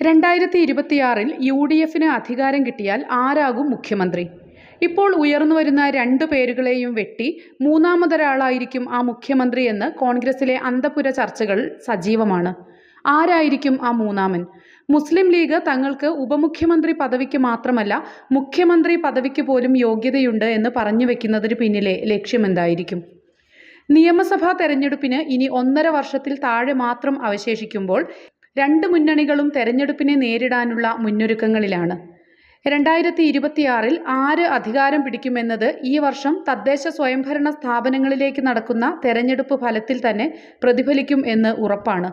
രണ്ടായിരത്തി ഇരുപത്തിയാറിൽ U D എഫിന് അധികാരം കിട്ടിയാൽ ആരാകും മുഖ്യമന്ത്രി? ഇപ്പോൾ ഉയർന്നു വരുന്ന രണ്ടു പേരുകളെയും വെട്ടി മൂന്നാമതൊരാളായിരിക്കും ആ മുഖ്യമന്ത്രി എന്ന് കോൺഗ്രസിലെ അന്തപുര ചർച്ചകൾ സജീവമാണ്. ആരായിരിക്കും ആ മൂന്നാമൻ? മുസ്ലിം ലീഗ് തങ്ങൾക്ക് ഉപമുഖ്യമന്ത്രി പദവിക്ക് മാത്രമല്ല മുഖ്യമന്ത്രി പദവിക്ക് പോലും യോഗ്യതയുണ്ട് എന്ന് പറഞ്ഞു വെക്കുന്നതിന് പിന്നിലെ ലക്ഷ്യമെന്തായിരിക്കും നിയമസഭാ തെരഞ്ഞെടുപ്പിന് ഇനി ഒന്നര വർഷത്തിൽ താഴെ മാത്രം അവശേഷിക്കുമ്പോൾ രണ്ട് മുന്നണികളും തെരഞ്ഞെടുപ്പിനെ നേരിടാനുള്ള മുന്നൊരുക്കങ്ങളിലാണ്. രണ്ടായിരത്തി ഇരുപത്തിയാറിൽ ആര് അധികാരം പിടിക്കുമെന്നത് ഈ വർഷം തദ്ദേശ സ്വയംഭരണ സ്ഥാപനങ്ങളിലേക്ക് നടക്കുന്ന തെരഞ്ഞെടുപ്പ് ഫലത്തിൽ തന്നെ പ്രതിഫലിക്കും എന്ന് ഉറപ്പാണ്.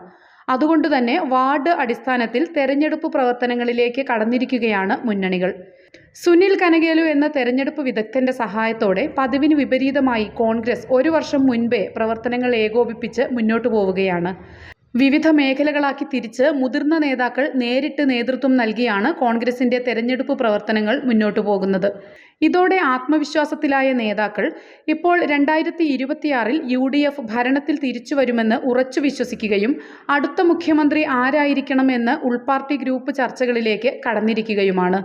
അതുകൊണ്ട് തന്നെ വാർഡ് അടിസ്ഥാനത്തിൽ തെരഞ്ഞെടുപ്പ് പ്രവർത്തനങ്ങളിലേക്ക് കടന്നിരിക്കുകയാണ് മുന്നണികൾ. സുനിൽ കനകേലു എന്ന തെരഞ്ഞെടുപ്പ് വിദഗ്ധന്റെ സഹായത്തോടെ പതിവിന് വിപരീതമായി കോൺഗ്രസ് ഒരു വർഷം മുൻപേ പ്രവർത്തനങ്ങൾ ഏകോപിപ്പിച്ച് മുന്നോട്ടു പോവുകയാണ്. വിവിധ മേഖലകളാക്കി തിരിച്ച് മുതിർന്ന നേതാക്കൾ നേരിട്ട് നേതൃത്വം നൽകിയാണ് കോൺഗ്രസിന്റെ തെരഞ്ഞെടുപ്പ് പ്രവർത്തനങ്ങൾ മുന്നോട്ടു പോകുന്നത്. ഇതോടെ ആത്മവിശ്വാസത്തിലായ നേതാക്കൾ ഇപ്പോൾ രണ്ടായിരത്തി ഇരുപത്തിയാറിൽ യു ഡി എഫ് ഭരണത്തിൽ തിരിച്ചു വരുമെന്ന് ഉറച്ചു വിശ്വസിക്കുകയും അടുത്ത മുഖ്യമന്ത്രി ആരായിരിക്കണമെന്ന് ഉൾപാർട്ടി ഗ്രൂപ്പ് ചർച്ചകളിലേക്ക് കടന്നിരിക്കുകയുമാണ്.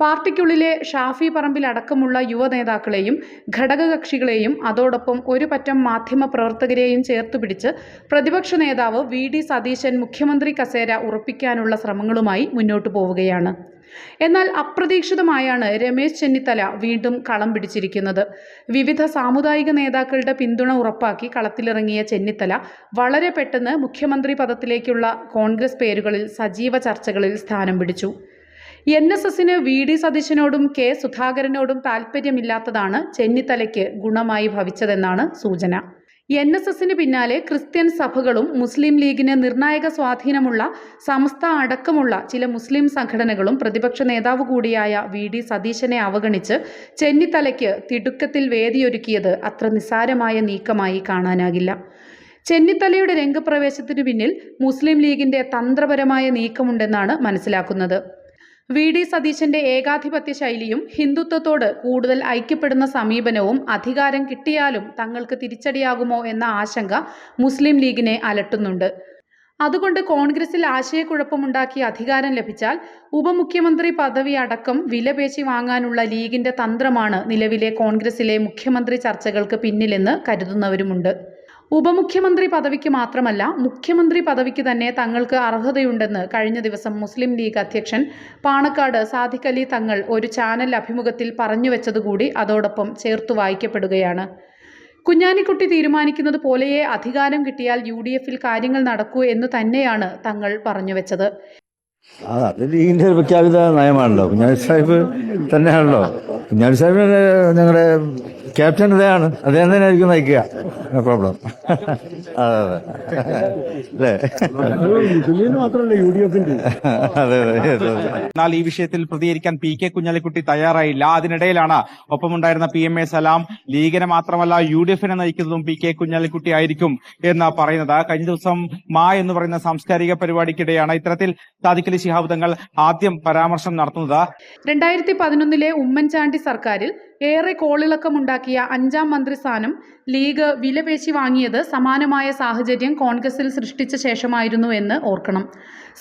പാർട്ടിക്കുള്ളിലെ ഷാഫി പറമ്പിൽ അടക്കമുള്ള യുവ നേതാക്കളെയും ഘടകകക്ഷികളെയും അതോടൊപ്പം ഒരു പറ്റം മാധ്യമ പ്രവർത്തകരെയും ചേർത്ത് പിടിച്ച് പ്രതിപക്ഷ നേതാവ് വി ഡി സതീശൻ മുഖ്യമന്ത്രി കസേര ഉറപ്പിക്കാനുള്ള ശ്രമങ്ങളുമായി മുന്നോട്ടു പോവുകയാണ്. എന്നാൽ അപ്രതീക്ഷിതമായാണ് രമേശ് ചെന്നിത്തല വീണ്ടും കളം പിടിച്ചിരിക്കുന്നത്. വിവിധ സാമുദായിക നേതാക്കളുടെ പിന്തുണ ഉറപ്പാക്കി കളത്തിലിറങ്ങിയ ചെന്നിത്തല വളരെ പെട്ടെന്ന് മുഖ്യമന്ത്രി പദത്തിലേക്കുള്ള കോൺഗ്രസ് പേരുകളിൽ സജീവ ചർച്ചകളിൽ സ്ഥാനം പിടിച്ചു. എൻ എസ് എസിന് വി ഡി സതീശനോടും കെ സുധാകരനോടും താൽപ്പര്യമില്ലാത്തതാണ് ചെന്നിത്തലയ്ക്ക് ഗുണമായി ഭവിച്ചതെന്നാണ് സൂചന. എൻ എസ് എസിന് പിന്നാലെ ക്രിസ്ത്യൻ സഭകളും മുസ്ലിം ലീഗിന് നിർണായക സ്വാധീനമുള്ള സമസ്ത അടക്കമുള്ള ചില മുസ്ലിം സംഘടനകളും പ്രതിപക്ഷ നേതാവ് കൂടിയായ വി ഡി സതീശനെ അവഗണിച്ച് ചെന്നിത്തലയ്ക്ക് തിടുക്കത്തിൽ വേദിയൊരുക്കിയത് അത്ര നിസ്സാരമായ നീക്കമായി കാണാനാകില്ല. ചെന്നിത്തലയുടെ രംഗപ്രവേശത്തിനു പിന്നിൽ മുസ്ലിം ലീഗിന്റെ തന്ത്രപരമായ നീക്കമുണ്ടെന്നാണ് മനസ്സിലാക്കുന്നത്. വി ഡി സതീശന്റെ ഏകാധിപത്യ ശൈലിയും ഹിന്ദുത്വത്തോട് കൂടുതൽ ഐക്യപ്പെടുന്ന സമീപനവും അധികാരം കിട്ടിയാലും തങ്ങൾക്ക് തിരിച്ചടിയാകുമോ എന്ന ആശങ്ക മുസ്ലിം ലീഗിനെ അലട്ടുന്നുണ്ട്. അതുകൊണ്ട് കോൺഗ്രസിൽ ആശയക്കുഴപ്പമുണ്ടാക്കി അധികാരം ലഭിച്ചാൽ ഉപമുഖ്യമന്ത്രി പദവി അടക്കം വിലപേശി വാങ്ങാനുള്ള ലീഗിന്റെ തന്ത്രമാണ് നിലവിലെ കോൺഗ്രസിലെ മുഖ്യമന്ത്രി ചർച്ചകൾക്ക് പിന്നിലെന്ന് കരുതുന്നവരുമുണ്ട്. ഉപമുഖ്യമന്ത്രി പദവിക്ക് മാത്രമല്ല മുഖ്യമന്ത്രി പദവിക്ക് തന്നെ തങ്ങൾക്ക് അർഹതയുണ്ടെന്ന് കഴിഞ്ഞ ദിവസം മുസ്ലിം ലീഗ് അധ്യക്ഷൻ പാണക്കാട് സാദിഖ് അലി തങ്ങൾ ഒരു ചാനൽ അഭിമുഖത്തിൽ പറഞ്ഞുവെച്ചതുകൂടി അതോടൊപ്പം ചേർത്തു വായിക്കപ്പെടുകയാണ്. കുഞ്ഞാനിക്കുട്ടി തീരുമാനിക്കുന്നത് പോലെയേ അധികാരം കിട്ടിയാൽ യു ഡി എഫിൽ കാര്യങ്ങൾ നടക്കൂ എന്ന് തന്നെയാണ് തങ്ങൾ പറഞ്ഞുവെച്ചത്. അത് ലീഗിന്റെ ഒരു പ്രഖ്യാപിത നയമാണല്ലോ. കുഞ്ഞാലി സാഹിബ് തന്നെയാണല്ലോ. കുഞ്ഞാലി സാഹിബിന് ഞങ്ങളുടെ ക്യാപ്റ്റൻ ഇതാണ് അദ്ദേഹം തന്നെ ആയിരിക്കും നയിക്കുക. No problem. എന്നാൽ ഈ വിഷയത്തിൽ പ്രതികരിക്കാൻ പി കെ കുഞ്ഞാലിക്കുട്ടി തയ്യാറായില്ല. അതിനിടയിലാണ് ഒപ്പമുണ്ടായിരുന്ന പി എം എ സലാം ലീഗിനെ മാത്രമല്ല യു ഡി എഫിനെ നയിക്കുന്നതും പി കെ കുഞ്ഞാലിക്കുട്ടി ആയിരിക്കും എന്ന് പറയുന്നത്. കഴിഞ്ഞ ദിവസം മാ എന്ന് പറയുന്ന സാംസ്കാരിക പരിപാടിക്കിടെയാണ് ഇത്തരത്തിൽ സാദിഖലി ശിഹാബ് തങ്ങൾ ആദ്യം പരാമർശം നടത്തുന്നത്. രണ്ടായിരത്തി പതിനൊന്നിലെ ഉമ്മൻചാണ്ടി സർക്കാരിൽ ഏറെ കോളിളക്കമുണ്ടാക്കിയ അഞ്ചാം മന്ത്രിസ്ഥാനം ലീഗ് വിലപേശി വാങ്ങിയത് സമാനമായ സാഹചര്യം കോൺഗ്രസിൽ സൃഷ്ടിച്ച ശേഷമായിരുന്നു എന്ന് ഓർക്കണം.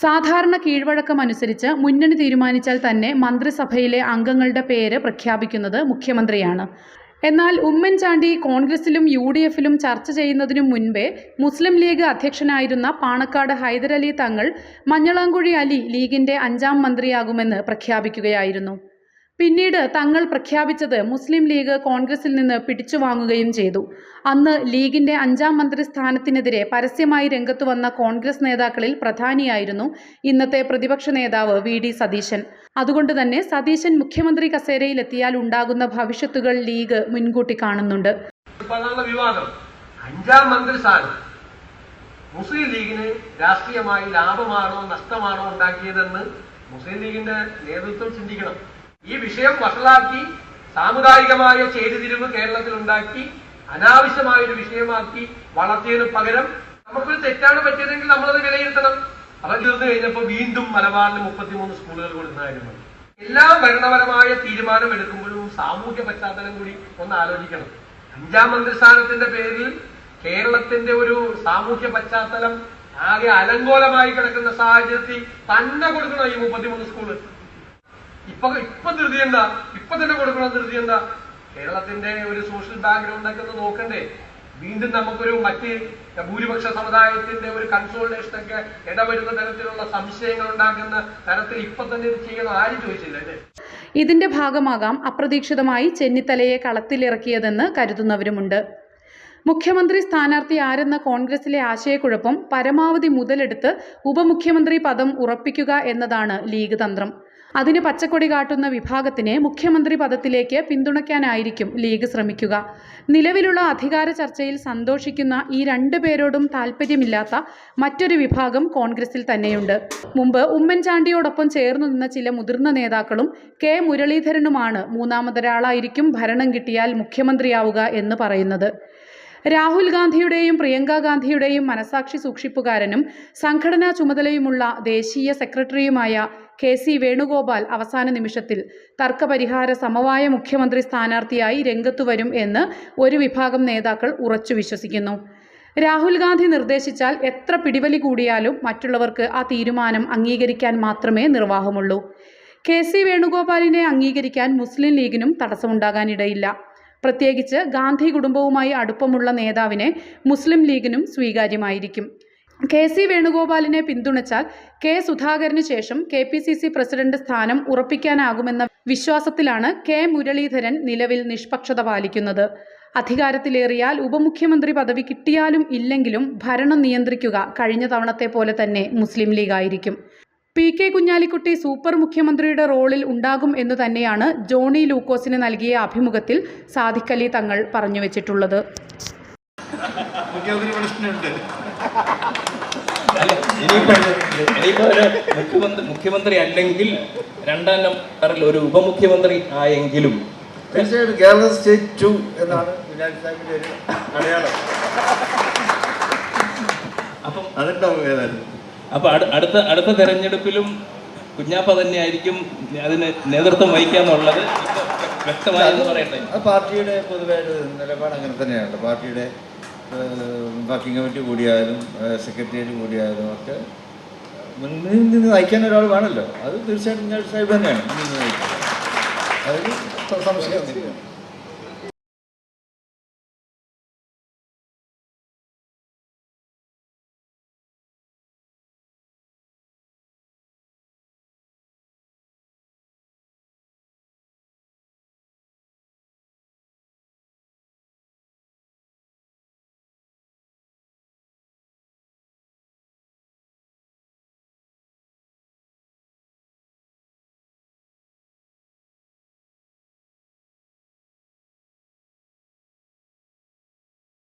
സാധാരണ കീഴ്വഴക്കം അനുസരിച്ച് മുന്നണി തീരുമാനിച്ചാൽ തന്നെ മന്ത്രിസഭയിലെ അംഗങ്ങളുടെ പേര് പ്രഖ്യാപിക്കുന്നത് മുഖ്യമന്ത്രിയാണ്. എന്നാൽ ഉമ്മൻചാണ്ടി കോൺഗ്രസിലും യു ഡി എഫിലും ചർച്ച ചെയ്യുന്നതിനു മുൻപേ മുസ്ലിം ലീഗ് അധ്യക്ഷനായിരുന്ന പാണക്കാട് ഹൈദരലി തങ്ങൾ മഞ്ഞളാങ്കുഴി അലി ലീഗിന്റെ അഞ്ചാം മന്ത്രിയാകുമെന്ന് പ്രഖ്യാപിക്കുകയായിരുന്നു. പിന്നീട് തങ്ങൾ പ്രഖ്യാപിച്ചത് മുസ്ലിം ലീഗ് കോൺഗ്രസിൽ നിന്ന് പിടിച്ചു വാങ്ങുകയും ചെയ്തു. അന്ന് ലീഗിന്റെ അഞ്ചാം മന്ത്രി സ്ഥാനത്തിനെതിരെ പരസ്യമായി രംഗത്തു വന്ന കോൺഗ്രസ് നേതാക്കളിൽ പ്രധാനിയായിരുന്നു ഇന്നത്തെ പ്രതിപക്ഷ നേതാവ് വി ഡി സതീശൻ. അതുകൊണ്ട് തന്നെ സതീശൻ മുഖ്യമന്ത്രി കസേരയിലെത്തിയാൽ ഉണ്ടാകുന്ന ഭവിഷ്യത്തുകൾ ലീഗ് മുൻകൂട്ടി കാണുന്നുണ്ട്. അഞ്ചാം മന്ത്രിസ്ഥാനം. മുസ്ലിം ലീഗിന് രാഷ്ട്രീയമായി ലാഭമാണോ നഷ്ടമാണോ ഉണ്ടാക്കിയതെന്ന് മുസ്ലിം ലീഗിന്റെ നേതൃത്വം ചിന്തിക്കണം. ഈ വിഷയം വഷളാക്കി സാമുദായികമായ ചേരുതിരിവ് കേരളത്തിൽ ഉണ്ടാക്കി അനാവശ്യമായ ഒരു വിഷയമാക്കി വളർത്തിയതിനു പകരം നമുക്കൊരു തെറ്റാണ് പറ്റിയതെങ്കിൽ നമ്മളത് വിലയിരുത്തണം. അവർ തീർന്നു കഴിഞ്ഞപ്പോൾ വീണ്ടും മലബാറിന് മുപ്പത്തിമൂന്ന് സ്കൂളുകൾ കൊടുക്കുന്ന കാര്യമാണ് എല്ലാ ഭരണപരമായ തീരുമാനം എടുക്കുമ്പോഴും സാമൂഹ്യ പശ്ചാത്തലം കൂടി ഒന്ന് ആലോചിക്കണം. അഞ്ചാം മന്ത്രിസ്ഥാനത്തിന്റെ പേരിൽ കേരളത്തിന്റെ ഒരു സാമൂഹ്യ പശ്ചാത്തലം ആകെ അലങ്കോലമായി കിടക്കുന്ന സാഹചര്യത്തിൽ തന്നെ കൊടുക്കണം ഈ മുപ്പത്തിമൂന്ന് സ്കൂൾ? ഇപ്പൊ ഇപ്പൊ ധൃതി എന്താ? ഇപ്പൊ തന്നെ കൊടുക്കണം ധൃതി എന്താ? കേരളത്തിന്റെ ഒരു സോഷ്യൽ ബാക്ക്ഗ്രൗണ്ട് ഒക്കെ ഒന്ന് നോക്കണ്ടേ? വീണ്ടും നമുക്കൊരു മറ്റ് ഭൂരിപക്ഷ സമുദായത്തിന്റെ ഒരു കൺസോൾട്ടേഷൻ ഒക്കെ ഇടപെടുന്ന തരത്തിലുള്ള സംശയങ്ങൾ ഉണ്ടാക്കുന്ന തരത്തിൽ ഇപ്പൊ തന്നെ ഇത് ചെയ്യണം ആരും ചോദിച്ചില്ല ഇതിന്റെ ഭാഗമാകാം അപ്രതീക്ഷിതമായി ചെന്നിത്തലയെ കളത്തിലിറക്കിയതെന്ന് കരുതുന്നവരുമുണ്ട്. മുഖ്യമന്ത്രി സ്ഥാനാർത്ഥി ആരെന്ന കോൺഗ്രസിലെ ആശയക്കുഴപ്പം പരമാവധി മുതലെടുത്ത് ഉപമുഖ്യമന്ത്രി പദം ഉറപ്പിക്കുക എന്നതാണ് ലീഗ് തന്ത്രം. അതിന് പച്ചക്കൊടി കാട്ടുന്ന വിഭാഗത്തിനെ മുഖ്യമന്ത്രി പദത്തിലേക്ക് പിന്തുണയ്ക്കാനായിരിക്കും ലീഗ് ശ്രമിക്കുക. നിലവിലുള്ള അധികാര ചർച്ചയിൽ സന്തോഷിക്കുന്ന ഈ രണ്ടു പേരോടും താല്പര്യമില്ലാത്ത മറ്റൊരു വിഭാഗം കോൺഗ്രസിൽ തന്നെയുണ്ട്. മുമ്പ് ഉമ്മൻചാണ്ടിയോടൊപ്പം ചേർന്നു നിന്ന ചില മുതിർന്ന നേതാക്കളും കെ മുരളീധരനുമാണ് മൂന്നാമതൊരാളായിരിക്കും ഭരണം കിട്ടിയാൽ മുഖ്യമന്ത്രിയാവുക എന്ന് പറയുന്നത്. രാഹുൽ ഗാന്ധിയുടെയും പ്രിയങ്ക ഗാന്ധിയുടെയും മനസാക്ഷി സൂക്ഷിപ്പുകാരനും സംഘടനാ ചുമതലയുമുള്ള ദേശീയ സെക്രട്ടറിയുമായ കെ സി വേണുഗോപാൽ അവസാന നിമിഷത്തിൽ തർക്കപരിഹാര സമവായ മുഖ്യമന്ത്രി സ്ഥാനാർത്ഥിയായി രംഗത്തു വരും എന്ന് ഒരു വിഭാഗം നേതാക്കൾ ഉറച്ചു വിശ്വസിക്കുന്നു. രാഹുൽ ഗാന്ധി നിർദ്ദേശിച്ചാൽ എത്ര പിടിവലി കൂടിയാലും മറ്റുള്ളവർക്ക് ആ തീരുമാനം അംഗീകരിക്കാൻ മാത്രമേ നിർവാഹമുള്ളൂ. കെ സി വേണുഗോപാലിനെ അംഗീകരിക്കാൻ മുസ്ലിം ലീഗിനും തടസ്സമുണ്ടാകാനിടയില്ല. പ്രത്യേകിച്ച് ഗാന്ധി കുടുംബവുമായി അടുപ്പമുള്ള നേതാവിനെ മുസ്ലിം ലീഗിനും സ്വീകാര്യമായിരിക്കും. കെ സി വേണുഗോപാലിനെ പിന്തുണച്ചാൽ കെ സുധാകരന് ശേഷം K P C C president സ്ഥാനം ഉറപ്പിക്കാനാകുമെന്ന വിശ്വാസത്തിലാണ് കെ മുരളീധരൻ നിലവിൽ നിഷ്പക്ഷത പാലിക്കുന്നത്. അധികാരത്തിലേറിയാൽ ഉപമുഖ്യമന്ത്രി പദവി കിട്ടിയാലും ഇല്ലെങ്കിലും ഭരണം നിയന്ത്രിക്കുക കഴിഞ്ഞ തവണത്തെ പോലെ തന്നെ മുസ്ലിം ലീഗായിരിക്കും പി കെ കുഞ്ഞാലിക്കുട്ടി സൂപ്പർ മുഖ്യമന്ത്രിയുടെ റോളിൽ ഉണ്ടാകും എന്ന് തന്നെയാണ് ജോണി ലൂക്കോസിന് നൽകിയ അഭിമുഖത്തിൽ സാദിഖലി തങ്ങൾ പറഞ്ഞു വെച്ചിട്ടുള്ളത്. മുഖ്യമന്ത്രി മുഖ്യമന്ത്രി അല്ലെങ്കിൽ രണ്ടാം നമ്പറിൽ ഒരു ഉപമുഖ്യമന്ത്രി ആയെങ്കിലും തീർച്ചയായിട്ടും കേരള സ്റ്റേറ്റ് ടു എന്നാണ് കുഞ്ഞാലി സാഹിബിന്റെ ഒരു അടയാളം. അപ്പം അതുണ്ടാവും ഏതായാലും അപ്പൊ അടുത്ത അടുത്ത തെരഞ്ഞെടുപ്പിലും കുഞ്ഞാപ്പ തന്നെയായിരിക്കും അതിന് നേതൃത്വം വഹിക്കാന്നുള്ളത് വ്യക്തമായി പറയട്ടെ. പാർട്ടിയുടെ പൊതുവേ നിലപാട് അങ്ങനെ തന്നെയാണ് പാർട്ടിയുടെ വർക്കിംഗ് കമ്മിറ്റി കൂടിയായാലും സെക്രട്ടേറിയറ്റ് കൂടിയായാലും ഒക്കെ മുന്നിൽ നിന്ന് നയിക്കാൻ ഒരാൾ വേണമല്ലോ. അത് തീർച്ചയായിട്ടും ഞാൻ സാഹിബ് തന്നെയാണ് മുന്നിൽ നിന്ന് നയിക്കുന്നത്. അതിൽ സംശയമൊന്നുമില്ല